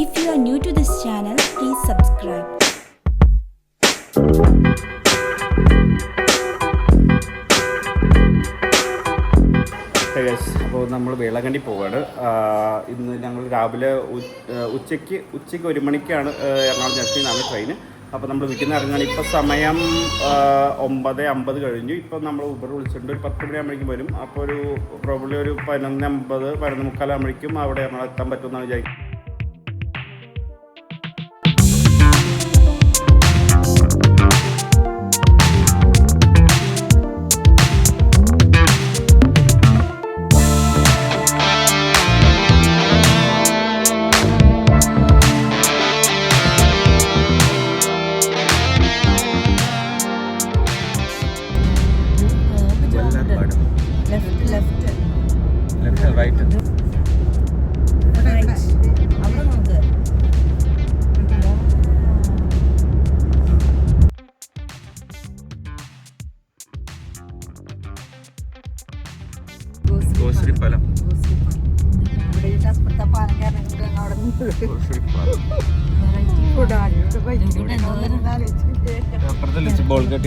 If you are new to this channel, please subscribe. അപ്പോൾ നമ്മൾ വേളാങ്കണ്ടി പോവാണ്. ഇന്ന് ഞങ്ങൾ രാവിലെ ഉച്ചയ്ക്ക് ഉച്ചയ്ക്ക് ഒരു മണിക്കാണ് എറണാകുളം ജംഗ്ഷനിൽ നിന്നാണ് ട്രെയിൻ അപ്പോൾ നമ്മൾ വീട്ടിൽ നിന്ന് ഇറങ്ങാൻ ഇപ്പോൾ സമയം ഒമ്പത് അമ്പത് കഴിഞ്ഞു. ഇപ്പോൾ നമ്മൾ ഊബർ വിളിച്ചിട്ടുണ്ട്. ഒരു പത്ത് മണിയാകുമ്പോഴേക്കും വരും. അപ്പോൾ ഒരു പ്രോബ്ലി ഒരു പതിനൊന്ന് അമ്പത് പതിനൊന്ന് മുക്കാലാകുമ്പോഴേക്കും അവിടെ എറണാകുളം എത്താൻ പറ്റുമെന്നാണ് വിചാരിക്കുന്നത്.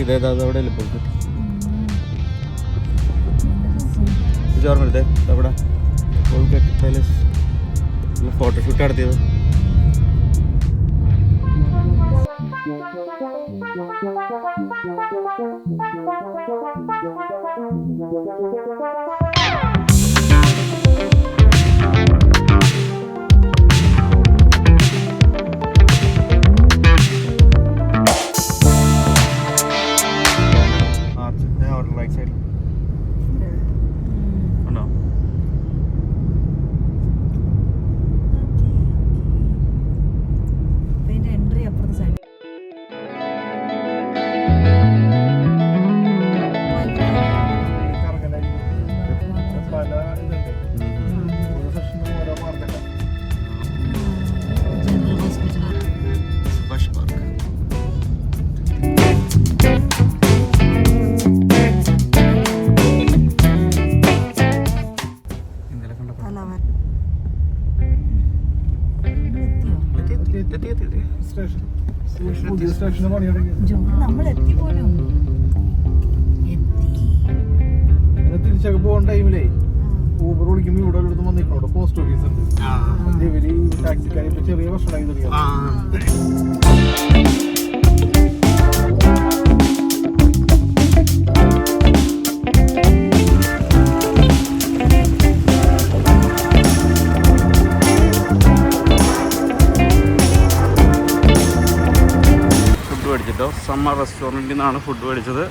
ഇതേതാ അവിടെ ബോൾഗട്ട് ഇത് ഓർമ്മ എടുത്തേ അവിടെ ബോൾഗട്ട് പാലസ്. ഫോട്ടോഷൂട്ട് നടത്തിയത്. റൈറ്റ് അവിടെ പോസ്റ്റ് ഓഫീസ് ഉണ്ട്. ആ. ഇവർ ടാക്സിക്കാർ ഇപ്പൊ ചെറിയ ഭക്ഷണമായി. ഫുഡ് മേടിച്ചിട്ടോ? സമ്മർ റെസ്റ്റോറന്റിൽ നിന്നാണ് ഫുഡ് മേടിച്ചത്.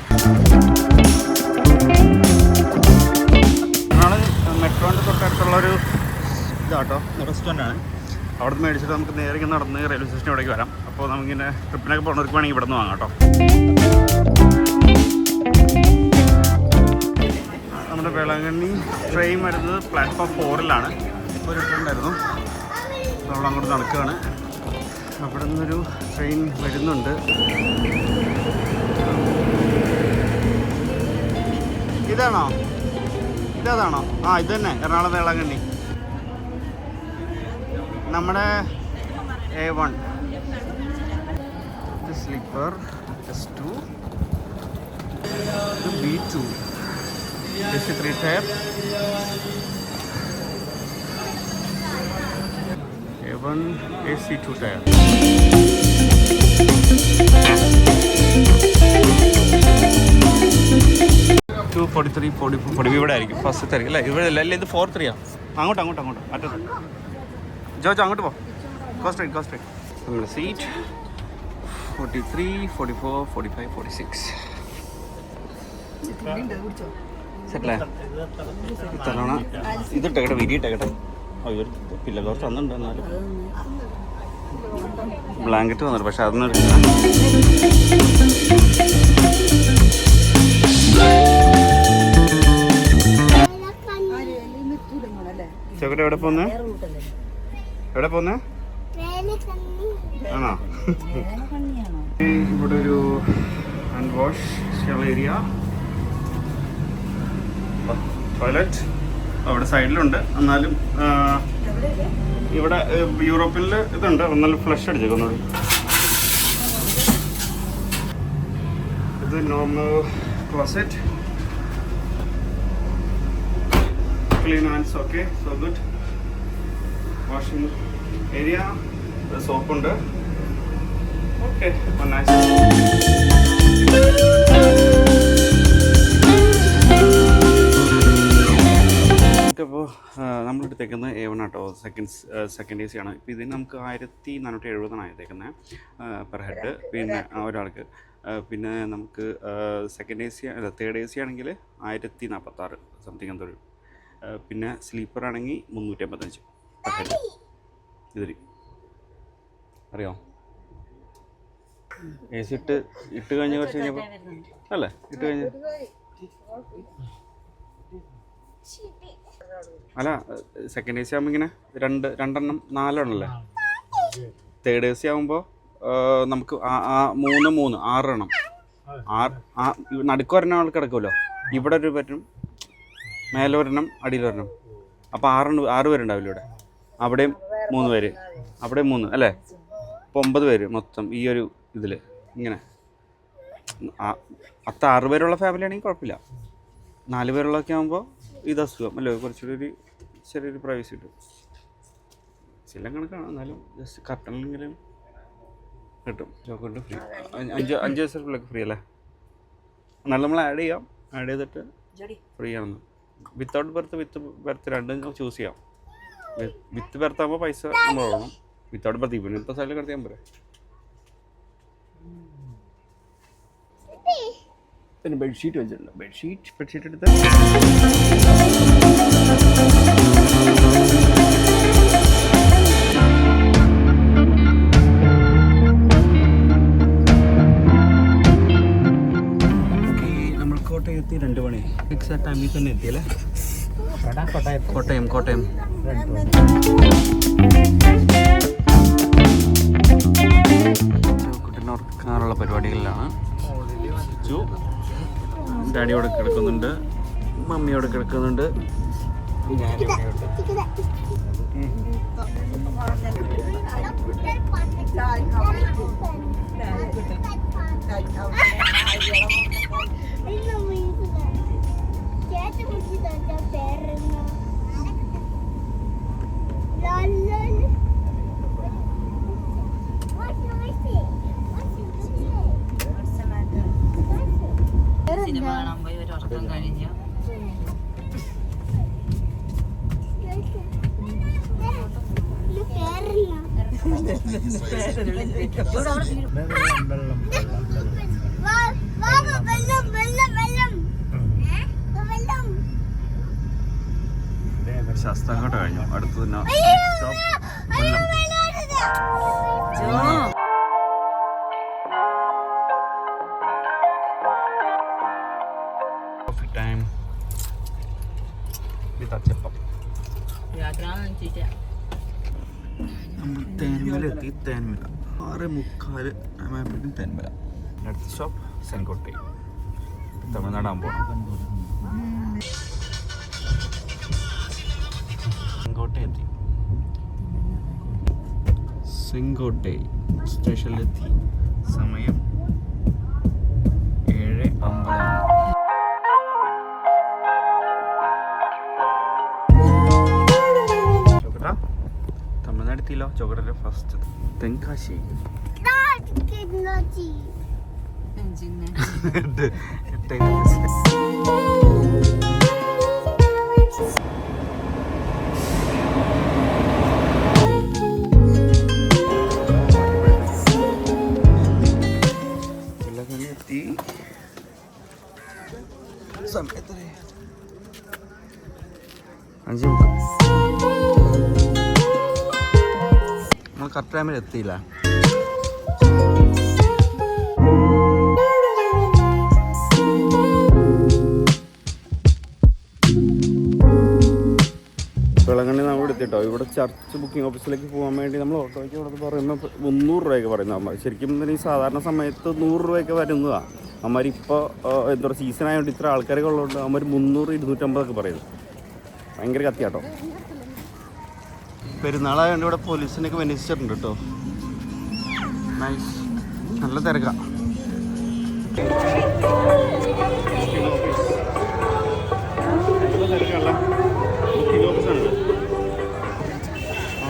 തൊട്ടടുത്തുള്ളൊരു ഇതാട്ടോ റെസ്റ്റോറന്റ് ആണ്. അവിടെ നിന്ന് മേടിച്ചിട്ട് നമുക്ക് നേരെ ഇങ്ങനെ നടന്ന് റെയിൽവേ സ്റ്റേഷൻ വരാം. അപ്പോൾ നമുക്കിങ്ങനെ ട്രിപ്പിനൊക്കെ പോകുന്നവർക്ക് വേണമെങ്കിൽ ഇവിടെ നിന്ന് വാങ്ങാം കേട്ടോ. നമ്മുടെ വേളാങ്കണ്ണി ട്രെയിൻ വരുന്നത് പ്ലാറ്റ്ഫോം ഫോറിലാണ് ഒരു അവിടെ നമ്മൾ അങ്ങോട്ട് നടക്കുകയാണ്. അവിടെ നിന്നൊരു ട്രെയിൻ വരുന്നുണ്ട്. ഇതാണോ? ഇതാണോ ആ ഇത് തന്നെ. എറണാകുളം വേളാങ്കണ്ണി നമ്മുടെ A one sleeper S two B two S three tier A one A C two tier two forty three forty four forty ഇവിടെ ആയിരിക്കും. ഫസ്റ്റ് ആയിരിക്കും അല്ലേ? ഇവിടെ അല്ല? അല്ലേ? ഇത് ഫോർ ത്രീ ആണ് അങ്ങോട്ട് അങ്ങോട്ട് അങ്ങോട്ട്. അറ്റത്ത്. ജോജ് അങ്ങോട്ട് പോ. കോസ്റ്റ് കോസ്റ്റ് നമ്മുടെ seat forty three forty four forty five forty six സെറ്റല്ലേ തലോണ വിരിയിട്ടെ അയ്യോ പില്ലോ കുറച്ച് തന്നിട്ടുണ്ട് എന്നാലും. ബ്ലാങ്കറ്റ് വന്നിട്ട് പക്ഷെ അതൊന്നും എടുക്കില്ല ചോക്കട്ടെ എവിടെ പോന്നെ? എവിടെ പോന്നെ? ആണോ? ഇവിടെ ഒരു ഹാൻഡ് വാഷ് ഏരിയ ടോയ്ലറ്റ് അവിടെ സൈഡിലുണ്ട് എന്നാലും ഇവിടെ യൂറോപ്പിൽ ഇതുണ്ട്. എന്നാലും ഫ്ലഷ് അടിച്ചേക്കുന്നത്. ഇത് normal closet clean hands okay so good washing area സോപ്പുണ്ട് okay nice ഇപ്പോൾ നമ്മളെടുത്തേക്കുന്നത് എ വൺ ആട്ടോ സെക്കൻഡ് സെക്കൻഡ് എ സി ആണ്. ഇപ്പോൾ ഇതിന് നമുക്ക് ആയിരത്തി നാനൂറ്റി എഴുപതാണ് എടുത്തേക്കുന്നത് പെർ ഹെഡ് പിന്നെ ഒരാൾക്ക്. പിന്നെ നമുക്ക് സെക്കൻഡ് എ സി അല്ല തേർഡ് എ സി ആണെങ്കിൽ ആയിരത്തി നാൽപ്പത്താറ് സംതിങ് എന്തോ ഒരു ആ, പിന്നെ സ്ലീപ്പർ ആണെങ്കിൽ മുന്നൂറ്റി അമ്പത്തഞ്ച് പെർ ഹെഡ് ഇതിൽ അറിയോ? എ സി ഇട്ട് ഇട്ട് കഴിഞ്ഞ കുറച്ച് കഴിഞ്ഞപ്പോൾ അല്ലേ? ഇട്ട് കഴിഞ്ഞ അല്ല സെക്കൻഡ് എ സി ആകുമ്പോൾ ഇങ്ങനെ രണ്ട് രണ്ടെണ്ണം നാലെണ്ണല്ലേ? തേർഡ് എ സി ആകുമ്പോൾ നമുക്ക് മൂന്ന് മൂന്ന് ആറെണ്ണം. ആറ് ആ നടുക്ക് ഒരെണ്ണം ആൾ കിടക്കുമല്ലോ? ഇവിടെ ഒരു പറ്റും. മേലെ അടിയിലൊരെണ്ണം. അപ്പോൾ ആറെണ്ണം ആറ് പേരുണ്ടാവില്ല ഇവിടെ? അവിടെയും മൂന്ന് പേര്. അവിടെയും മൂന്ന് അല്ലേ? അപ്പോൾ ഒമ്പത് പേര് മൊത്തം ഈ ഒരു ഇതിൽ ഇങ്ങനെ. അത്ത ആറ് പേരുള്ള ഫാമിലി ആണെങ്കിൽ കുഴപ്പമില്ല. നാല് പേരുള്ളതൊക്കെ ആകുമ്പോൾ ഇത് അസുഖം അല്ലേ? കുറച്ചുകൂടി ഒരു ചെറിയൊരു പ്രൈവസി കിട്ടും ചില കണക്കാണ്. എന്നാലും ജസ്റ്റ് കർട്ടണെങ്കിലും കിട്ടും. ചോക്കോട്ട് ഫ്രീ അഞ്ച് അഞ്ച് ദിവസം ഫ്രീ അല്ലേ? എന്നാലും നമ്മൾ ആഡ് ചെയ്യാം. ആഡ് ചെയ്തിട്ട് ഫ്രീ ആണെന്ന്. വിത്തൗട്ട് ബർത്ത് വിത്ത് ബർത്ത് രണ്ടും ചൂസ് ചെയ്യാം. വിത്ത് ബർത്ത് ആകുമ്പോൾ പൈസ നമ്മൾ കൊടുക്കണം വിത്തൗട്ട് ബർത്ത് ഇവനിത്തെ സ്ഥലം കിടത്തിയാൽ പോരെ പിന്നെ ബെഡ്ഷീറ്റ് വെച്ചിട്ടുണ്ട്. ബെഡ്ഷീറ്റ് ബെഡ്ഷീറ്റ് എടുത്ത്. എത്തി രണ്ട് മണി. എക്സാക്ട് ടൈമിൽ തന്നെ എത്തിയല്ലേ കോട്ടയം. കോട്ടയം കോട്ടയം. ഉറക്കാനുള്ള പരിപാടികളിലാണ്. ഡാഡിയോടെ കിടക്കുന്നുണ്ട്. മമ്മിയോടെ കിടക്കുന്നുണ്ട്. സിനിമ കാണാൻ പോയി ഒരു ഉറക്കം കഴിഞ്ഞു. ശാസ്താങ്കോട്ട ആറ് മുക്കാൽ ആകുമ്പോഴേക്കും തെന്മല. അടുത്ത സ്റ്റോപ്പ് സെൻകോട്ടൈ തമിഴ്നാട് ആകുമ്പോൾ സെങ്കോട്ടൈ എത്തി. സെങ്കോട്ടൈ സ്റ്റേഷനിലെത്തി. സമയം എത്തിയില്ലോ ചോക്കട്ട ഫസ്റ്റ് തെങ്കാശി. സമയത്ത് അഞ്ച് മുക്കാൽ കറക്റ്റ് ടൈമിൽ എത്തിയില്ല. വിളങ്ങണ്ണി നമ്മൾ എടുത്തിട്ടോ ഇവിടെ ചർച്ച് ബുക്കിംഗ് ഓഫീസിലേക്ക് പോകാൻ വേണ്ടി നമ്മൾ ഓട്ടോയ്ക്ക് ഇവിടെ പറയുമ്പോൾ മുന്നൂറ് രൂപയൊക്കെ പറയുന്നത് അമ്മ. ശരിക്കും ഈ സാധാരണ സമയത്ത് നൂറ് രൂപയൊക്കെ വരുന്നതാണ് അമ്മമാർ ഇപ്പോൾ എന്താ പറയുക സീസൺ ആയതുകൊണ്ട് ഇത്ര ആൾക്കാരൊക്കെ ഉള്ളതുകൊണ്ട് അമ്മമാർ മുന്നൂറ് ഇരുന്നൂറ്റമ്പതൊക്കെ പറയുന്നത് ഭയങ്കര കത്തിയാട്ടോ. പെരുന്നാളായതുകൊണ്ട് ഇവിടെ പോലീസിനൊക്കെ വിന്യസിച്ചിട്ടുണ്ട് കേട്ടോ നൈസ് നല്ല തിരക്ക.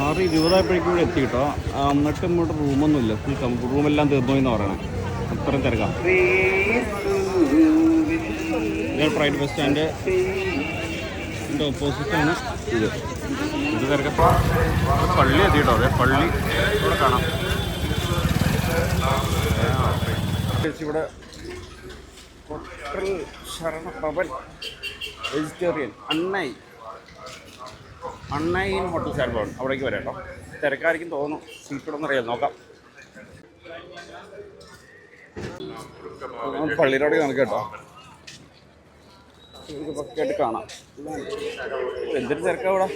ആറ് ഇരുപതായപ്പോഴേക്കും ഇവിടെ എത്തി കേട്ടോ എന്നിട്ടും ഇങ്ങോട്ട് റൂമൊന്നുമില്ല. ഫുൾ റൂമെല്ലാം തീർന്നു എന്ന് പറയണേ. അത്രയും തിരക്കാം. ഫ്രൈഡ് ബസ് സ്റ്റാൻഡ് ഓപ്പോസിറ്റാണ് ഇത്. ഇത് തിരക്കാം. പള്ളി എത്തി കേട്ടോ അതെ പള്ളി. ഇവിടെ കാണാം. ഇവിടെ ശരണ ശരണഭവൻ വെജിറ്റേറിയൻ അണ്ണൈ. അണ്ണൈൻ ഹോട്ടൽ ശരണഭവൻ അവിടേക്ക് വരാം കേട്ടോ. തിരക്കായിരിക്കും തോന്നുന്നു. സീറ്റ് ഇവിടെ അറിയാം. നോക്കാം. നമുക്ക് പള്ളിയിലോടെ നമുക്ക് കേട്ടോ. ഇത് പക്കായിട്ട് കാണാം. എന്തൊരു തിരക്കാ ഇവിടെ?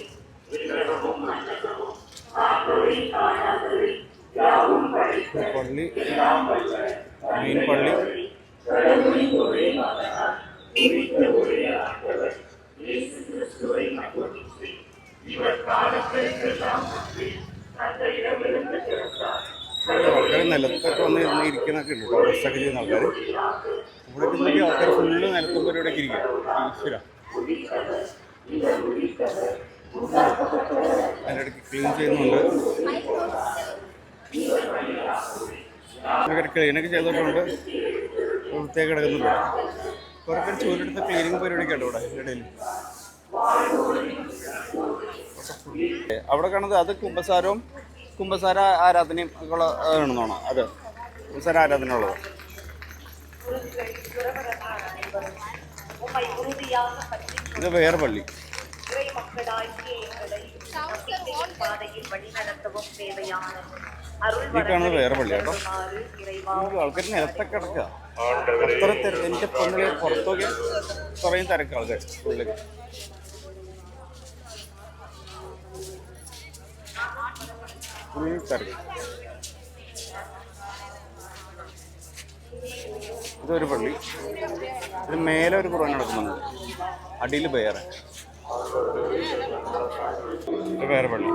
പള്ളി മെയിൻ പള്ളി ആൾക്കാർ നിലത്തൊക്കെ വന്ന് ഇരുന്ന് ഇരിക്കുന്നൊക്കെ ഉണ്ട് കേട്ടോ ബസ്സൊക്കെ ചെയ്യുന്ന ആൾക്കാർ ഇവിടെ നോക്കി ആൾക്കാർ ഫുള്ള് നിലത്തും പരിപാടിയൊക്കെ ഇരിക്കുക ഈശ്വര അതിന്റെ ഇടയ്ക്ക് ക്ലീൻ ചെയ്യുന്നുണ്ട് ക്ലീനൊക്കെ ചെയ്തിട്ടുണ്ട്. വൃത്തിയൊക്കെ കിടക്കുന്നുണ്ട്. കുറേ പേര് ചൂരെടുത്ത് ക്ലീനിങ് പരിപാടിയൊക്കെ ഉണ്ട് ഇവിടെ ഇടയിൽ. അവിടെ കാണുന്നത് അത് കുമ്പസാരവും കുമ്പസാര ആരാധനയും ഒക്കെ ഉള്ള ആണെന്നാണോ? അത് കുമ്പസാര ആരാധന ഉള്ളത്. ഇത് വേറെ പള്ളി. കാണുന്നത് വേറെ പള്ളി കേട്ടോ. ആൾക്കാർ നിലത്തൊക്കെ കിടക്കുക. അത്ര തിരക്ക് എന്റെ പൊന്നിൽ പുറത്തൊക്കെ കുറേ തിരക്ക് ആൾക്കാർ ഇതൊരു പള്ളി. ഇത് മേലെ ഒരു കുറവ് നടക്കുന്നുണ്ട്. അടിയിൽ വേറെ. വേറെ പള്ളി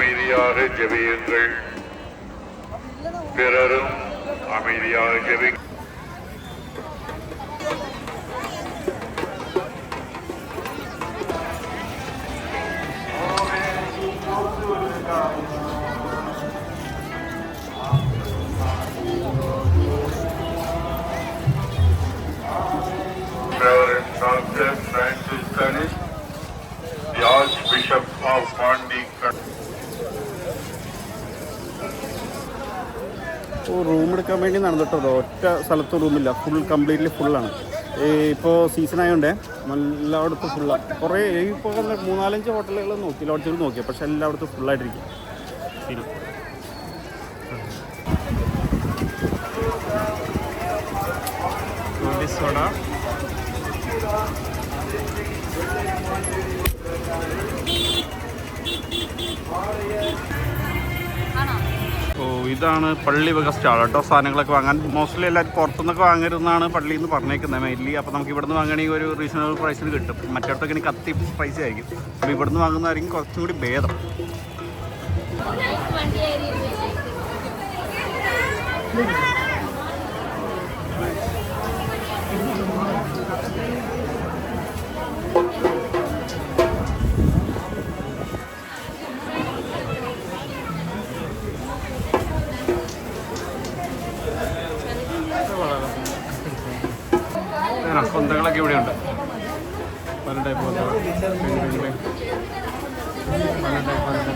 அமைதியாக ஜெபியுங்கள் பிறரும் அமைதியாக ஜெபி Reverend Dr. Francis Curtis, the Archbishop of Pondicherry. Room എടുക്കാൻ വേണ്ടി നടന്നിട്ടോ ഒറ്റ സ്ഥലത്ത് റൂമില്ല ഫുൾ കംപ്ലീറ്റ്ലി ഫുള്ളാണ് ഇപ്പോൾ സീസൺ ആയതുകൊണ്ട് എല്ലായിടത്തും ഫുള്ളാണ് കുറേ ഇപ്പോൾ മൂന്നാലഞ്ച് ഹോട്ടലുകൾ നോക്കി ലോഡ്ജുകൾ നോക്കി. പക്ഷെ എല്ലായിടത്തും ഫുള്ളായിട്ടിരിക്കും ശരി. സോഡ ഓ ഇതാണ് പള്ളി വക സ്റ്റാൾ കേട്ടോ. സാധനങ്ങളൊക്കെ വാങ്ങാൻ മോസ്റ്റ്ലി എല്ലാവരും പുറത്തുനിന്നൊക്കെ വാങ്ങരുതെന്നാണ് പള്ളിയിൽ നിന്ന് പറഞ്ഞേക്കുന്നത് മെയിൻലി അപ്പോൾ നമുക്ക് ഇവിടുന്ന് വാങ്ങണമെങ്കിൽ ഒരു റീസണബിൾ പ്രൈസിന് കിട്ടും. മറ്റിടത്തൊക്കെ ഇനി കത്തി പ്രൈസ് ആയിരിക്കും. അപ്പോൾ ഇവിടുന്ന് വാങ്ങുന്നതായിരിക്കും കുറച്ചും കൂടി ഭേദം. അങ്ങനെ കൊന്തകളൊക്കെ ഇവിടെ ഉണ്ട് പല ടൈപ്പ് പല ടൈപ്പ് അല്ലേ? നല്ല സന്തോഷം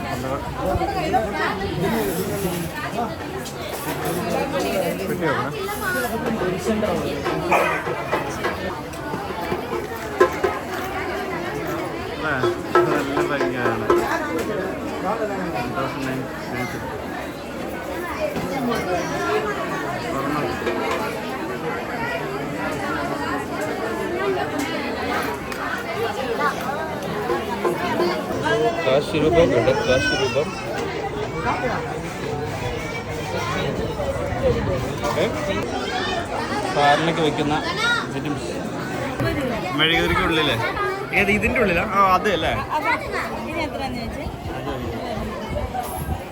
കാശി രൂപം ഉണ്ട് കാശി രൂപം കാറിലേക്ക് വെക്കുന്ന മെഴുകുതിരിക്ക് ഉള്ളില്ലേ ഏത് ഇതിന്റെ ഉള്ളിലാ ആ അതെ അല്ലേ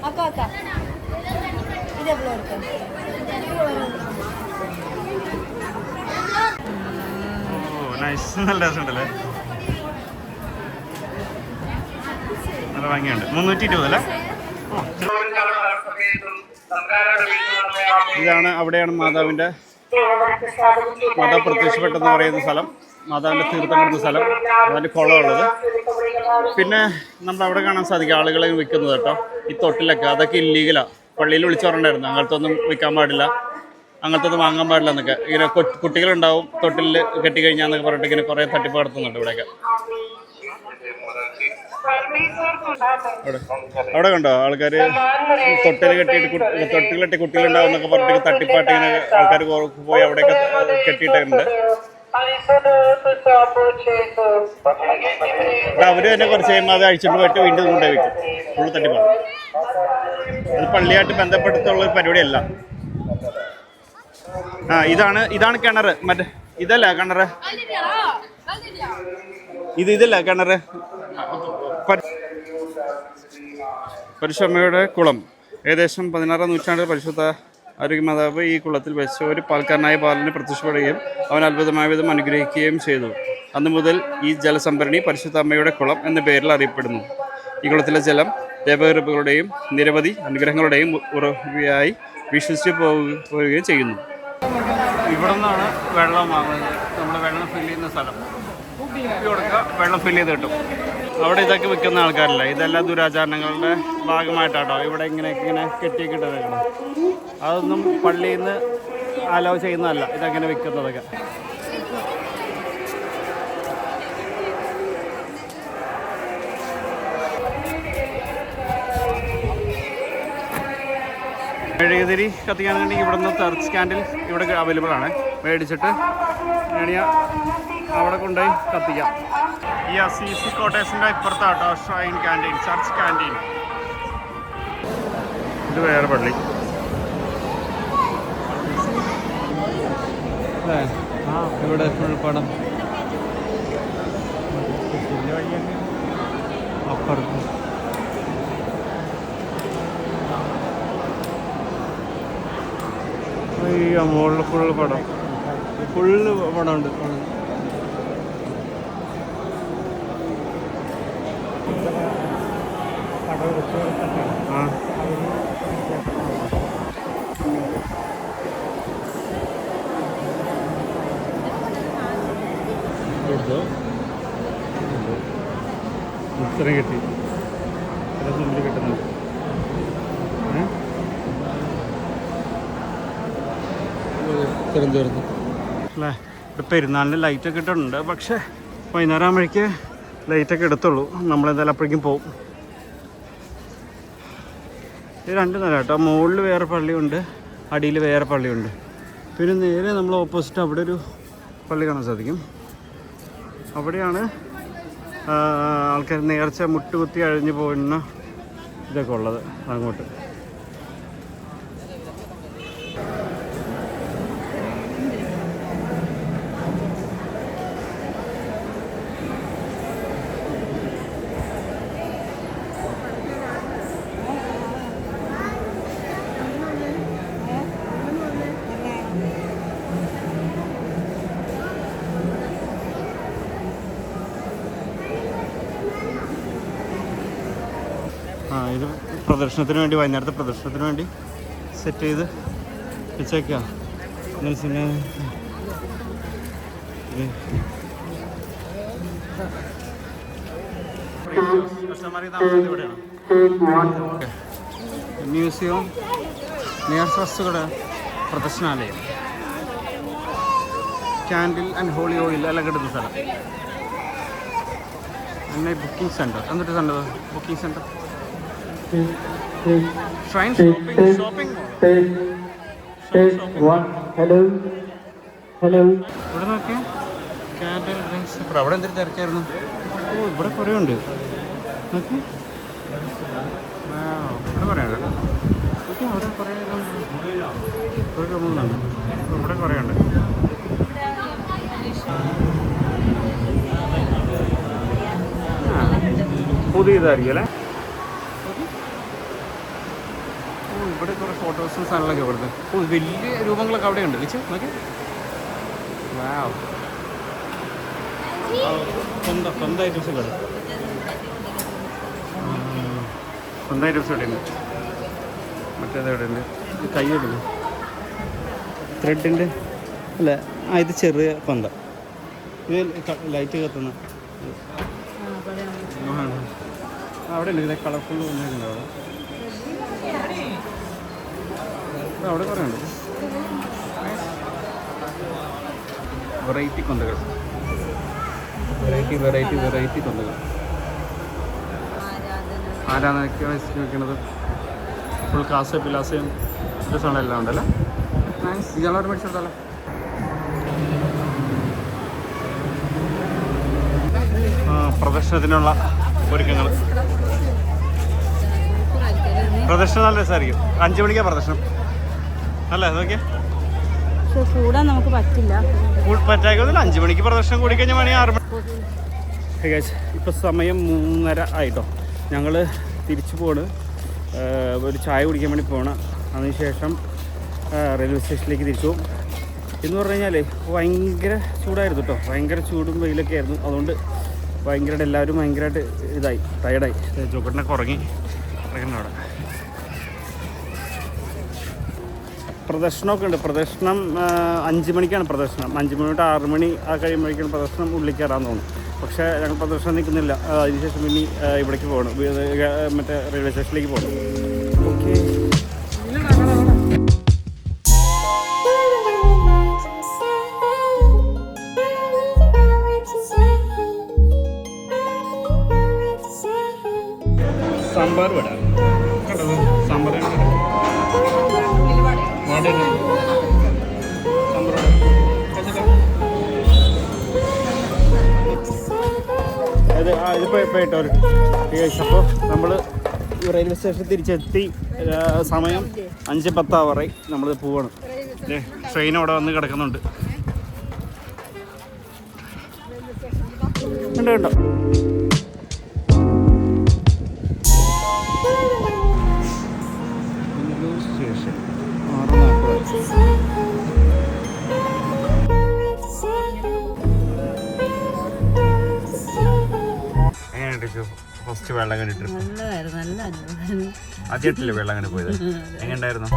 അക്ക അക്ക ഇത് എവിടെ കൊടുക്കാം നൈസ് നല്ല രസമുണ്ടല്ലേ? നല്ല ഭംഗിയുണ്ട്. മുന്നൂറ്റി ഇരുപത് അല്ലേ ഇതാണ് അവിടെയാണ് മാതാവിന്റെ മാതാവ് പ്രത്യക്ഷപ്പെട്ടെന്ന് പറയുന്ന സ്ഥലം. മാതാവിന്റെ തീർത്ഥം കിടന്ന സ്ഥലം. അതിന്റെ കുളമുള്ളത്. പിന്നെ നമ്മൾ അവിടെ കാണാൻ സാധിക്കും ആളുകളെ വിൽക്കുന്നത് കേട്ടോ. ഈ തൊട്ടിലൊക്കെ. അതൊക്കെ ഇല്ലീഗലാണ് പള്ളിയിൽ വിളിച്ചു പറഞ്ഞിട്ടുണ്ടായിരുന്നു. അങ്ങനത്തെ ഒന്നും വിൽക്കാൻ പാടില്ല. അങ്ങനത്തെ ഒന്നും വാങ്ങാൻ പാടില്ല എന്നൊക്കെ. ഇങ്ങനെ കുട്ടികളുണ്ടാവും തൊട്ടിൽ കെട്ടിക്കഴിഞ്ഞാന്നൊക്കെ പറഞ്ഞിട്ട് ഇങ്ങനെ കുറേ തട്ടിപ്പ് നടത്തുന്നുണ്ട് ഇവിടെയൊക്കെ. അവിടെ കണ്ടോ? ആൾക്കാർ തൊട്ടിൽ കെട്ടിയിട്ട് തൊട്ടിൽ കെട്ടി കുട്ടികളുണ്ടാവും എന്നൊക്കെ പറഞ്ഞിട്ട് തട്ടിപ്പാട്ട് ഇങ്ങനെ ആൾക്കാർ പോയി അവിടെയൊക്കെ കെട്ടിയിട്ടുണ്ട് അവർ തന്നെ കുറച്ച് കഴിയുമ്പോൾ അത് അഴിച്ചിട്ട് പോയിട്ട് വീണ്ടും കൊണ്ടുപോയി വെക്കും. ഫുള്ള് തട്ടിപ്പാണ് അത് പള്ളിയായിട്ട് ബന്ധപ്പെടുത്തുള്ള ഒരു പരിപാടിയല്ല. ആ ഇതാണ് ഇതാണ് കിണർ മറ്റേ ഇതല്ല കിണർ ഇത് ഇതല്ല കിണർ പരിശുദ്ധമ്മയുടെ കുളം. ഏകദേശം പതിനാറാം നൂറ്റാണ്ടിൽ പരിശുദ്ധ ആരോഗ്യമാതാവ് ഈ കുളത്തിൽ വെച്ച് ഒരു പാൽക്കാരനായ ബാലനെ പ്രത്യക്ഷപ്പെടുകയും അവൻ അത്ഭുതമായ വിധം അനുഗ്രഹിക്കുകയും ചെയ്തു. അന്നു മുതൽ ഈ ജലസംഭരണി പരിശുദ്ധ അമ്മയുടെ കുളം എന്ന പേരിൽ അറിയപ്പെടുന്നു. ഈ കുളത്തിലെ ജലം ദേവകൃപകളുടെയും നിരവധി അനുഗ്രഹങ്ങളുടെയും ഉറവിയായി വിശ്വസിച്ച് പോവുകയും ചെയ്യുന്നു. ഇവിടെ നിന്നാണ് വെള്ളം വാങ്ങുന്നത്. നമ്മൾ വെള്ളം ഫില്ല് ചെയ്യുന്ന സ്ഥലം. കുപ്പി കൊടുക്കുക വെള്ളം ഫില്ല് ചെയ്ത് കിട്ടും. അവിടെ ഇതൊക്കെ വിൽക്കുന്ന ആൾക്കാരല്ല? ഇതെല്ലാം ദുരാചാരണങ്ങളുടെ ഭാഗമായിട്ടാട്ടോ. ഇവിടെ ഇങ്ങനെ ഇങ്ങനെ കെട്ടിയൊക്കെ ഇട്ടേക്കണം. അതൊന്നും പള്ളിയിൽ നിന്ന് അലോ ചെയ്യുന്നതല്ല. ഇതങ്ങനെ വിൽക്കുന്നതൊക്കെ. മെഴുകുതിരി കത്തിക്കാനുണ്ടെങ്കിൽ ഇവിടുന്ന് തെർത്ത് സ്കാൻഡിൽ ഇവിടെ അവൈലബിൾ ആണ്. മേടിച്ചിട്ട് വേണിയ അവിടെ കൊണ്ടുപോയി കത്തിക്കാം. ഈ അസീസി കോട്ടേഴ്സിന്റെ ഇപ്പുറത്താട്ടോ ഷ്രൈൻ ക്യാന്റീൻ ചർച്ച് ക്യാന്റീൻ ഇത് വേറെ പള്ളി. ഇവിടെ ഫുൾ പടം. അപ്പുറത്ത്. അയ്യോ ഫുൾ പടം. ഫുള്ള് പടമുണ്ട്. ആ. കൊടുത്തോ കിട്ടി. കിട്ടുന്നത്. തിരുവനന്തപുരത്ത്. അല്ലേ? ഇവിടെ പെരുന്നാളിന് ലൈറ്റൊക്കെ ഇട്ടിട്ടുണ്ട്. പക്ഷേ വൈകുന്നേരം ആകുമ്പോഴേക്ക് ലൈറ്റൊക്കെ എടുത്തുള്ളൂ. നമ്മളെന്തായാലും അപ്പോഴേക്കും പോകും ഇത് രണ്ട് നില കേട്ടോ. മുകളിൽ വേറെ പള്ളിയുണ്ട്. അടിയിൽ വേറെ പള്ളിയുണ്ട്. പിന്നെ നേരെ നമ്മൾ ഓപ്പോസിറ്റ് അവിടെ ഒരു പള്ളി കാണാൻ സാധിക്കും. അവിടെയാണ് ആൾക്കാർ നേർച്ച മുട്ടുകുത്തി അഴിഞ്ഞു പോകുന്ന ഇതൊക്കെ ഉള്ളത് അങ്ങോട്ട് ആ ഇത് പ്രദർശനത്തിന് വേണ്ടി വൈകുന്നേരത്തെ പ്രദർശനത്തിന് വേണ്ടി സെറ്റ് ചെയ്ത് വെച്ചേക്കാം. വെച്ചാൽ മ്യൂസിയം നേർവസ്തുക്കളുടെ പ്രദർശനാലയം. ക്യാൻഡിൽ ആൻഡ് ഹോളി ഓയിൽ എല്ലാം കിട്ടുന്ന സ്ഥലം. എന്നെ ബുക്കിംഗ് സെന്റർ എന്നിട്ട് centre booking centre shrine shopping shopping hello hello ഇവിടെ നോക്കിയേ. ക്യാൻഡിൽ ഡ്രിങ്ക്സ് ഇവിടെ അവിടെ എന്തൊരു തിരക്കായിരുന്നു? ഓ ഇവിടെ കുറേ ഉണ്ട് നോക്കി ഇവിടെ കുറേ ഉണ്ട്. നോക്കി അവിടെ കുറേ ഇവിടെ കുറേ ഉണ്ട് പുതിയതായിരിക്കും അല്ലേ ഓ ഇവിടെ കുറേ ഫോട്ടോസും സാധനങ്ങളൊക്കെ ഇവിടുത്തെ ഓ വലിയ രൂപങ്ങളൊക്കെ അവിടെ ഉണ്ട് വിളിച്ച് നോക്കി വാവ് സ്വന്തം സ്വന്തം ഐറ്റംസ് ഇവിടെ സ്വന്തം ഐറ്റംസ് ഇവിടെ ഉണ്ട് മറ്റേത് ഇവിടെ ഉണ്ട് ത്രെഡിന്റെ അല്ല ആ ഇത് ചെറിയ പന്ത. ഇത് ലൈറ്റ് കത്തുന്ന. അവിടെ ഉണ്ട് ഇതേ കളർഫുൾ വന്നിട്ടുണ്ട് അവിടെ ആ, അവിടെ കുറേ ഉണ്ട് വെറൈറ്റി കൊന്തകൾ വെറൈറ്റി വെറൈറ്റി വെറൈറ്റി കൊന്തകൾ ആരാധനയ്ക്ക് വെക്കുന്നത് ഫുൾ കാസ് പിലാസയും ഡ്രസ്സാണ് എല്ലാം ഉണ്ടല്ലേ? ഇയാളോട് മേടിച്ചെടുത്താലോ? ആ പ്രദർശനത്തിനുള്ള ഒരുക്കങ്ങൾ. പ്രദർശനം നല്ല രസമായിരിക്കും. അഞ്ചു മണിക്കാണ് പ്രദർശനം. അല്ലേ? നോക്കിയേ. പക്ഷെ കൂടാൻ നമുക്ക് പറ്റില്ല. പറ്റാക്കൊന്നുമില്ല അഞ്ച് മണിക്ക് പ്രദർശനം കൂടി കഴിഞ്ഞാൽ മണി ആറ് മണി. ഇപ്പോൾ സമയം മൂന്നര ആയിട്ടോ. ഞങ്ങൾ തിരിച്ചു പോണ്. ഒരു ചായ കുടിക്കാൻ വേണ്ടി പോണ. അതിനുശേഷം റെയിൽവേ സ്റ്റേഷനിലേക്ക് തിരിച്ചു പോകും എന്ന് പറഞ്ഞു കഴിഞ്ഞാൽ ഭയങ്കര ചൂടായിരുന്നു കേട്ടോ ഭയങ്കര ചൂടും വെയിലൊക്കെ ആയിരുന്നു. അതുകൊണ്ട് ഭയങ്കരമായിട്ട് എല്ലാവരും ഭയങ്കരമായിട്ട് ഇതായി ടയർഡായി ചോക്കട്ടിനൊക്കെ ഉറങ്ങി. അവിടെ. പ്രദർശനമൊക്കെ ഉണ്ട്. പ്രദർശനം അഞ്ച് മണിക്കാണ് പ്രദർശനം. അഞ്ച് മണി തൊട്ട് ആറ് മണി ആ കഴിയുമ്പോഴേക്കാണ് പ്രദർശനം ഉള്ളിൽ കയറാൻ തോന്നുന്നു പക്ഷേ ഞങ്ങൾ പ്രദർശനം നിൽക്കുന്നില്ല. അതിനുശേഷം ഇനി ഇവിടേക്ക് പോകണം. മറ്റേ റെയിൽവേ സ്റ്റേഷനിലേക്ക് പോകണം. ഓക്കെ. ഇട്ടോ അപ്പോൾ നമ്മൾ റെയിൽവേ സ്റ്റേഷൻ തിരിച്ചെത്തി സമയം അഞ്ച് പത്താവറായി നമ്മൾ പോവാണ്. ട്രെയിൻ അവിടെ വന്ന് കിടക്കുന്നുണ്ട്. ഉണ്ട് ഉണ്ടോ ഫസ്റ്റ് വേളാങ്കണ്ണി ട്രിപ്പ് നല്ലതായിരുന്നു നല്ല അനുഭവം ആദ്യമായിട്ടില്ലേ വേളാങ്കണ്ണി പോയത്? എങ്ങനെയുണ്ടായിരുന്നു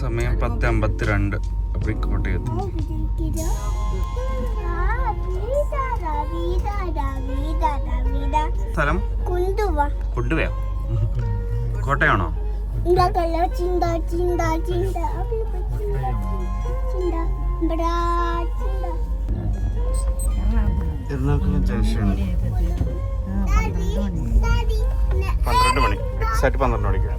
സമയം പത്ത് അമ്പത്തിരണ്ട്. അപ്പോൾ കോട്ടയത്ത് സ്ഥലം? കൊണ്ടുവാ. കൊണ്ടുപോയോ കോട്ടയാണോ? എറണാകുളം ജംഗ്ഷൻ പന്ത്രണ്ട് മണി. എക്സാക്ട് പന്ത്രണ്ട് മണിക്ക്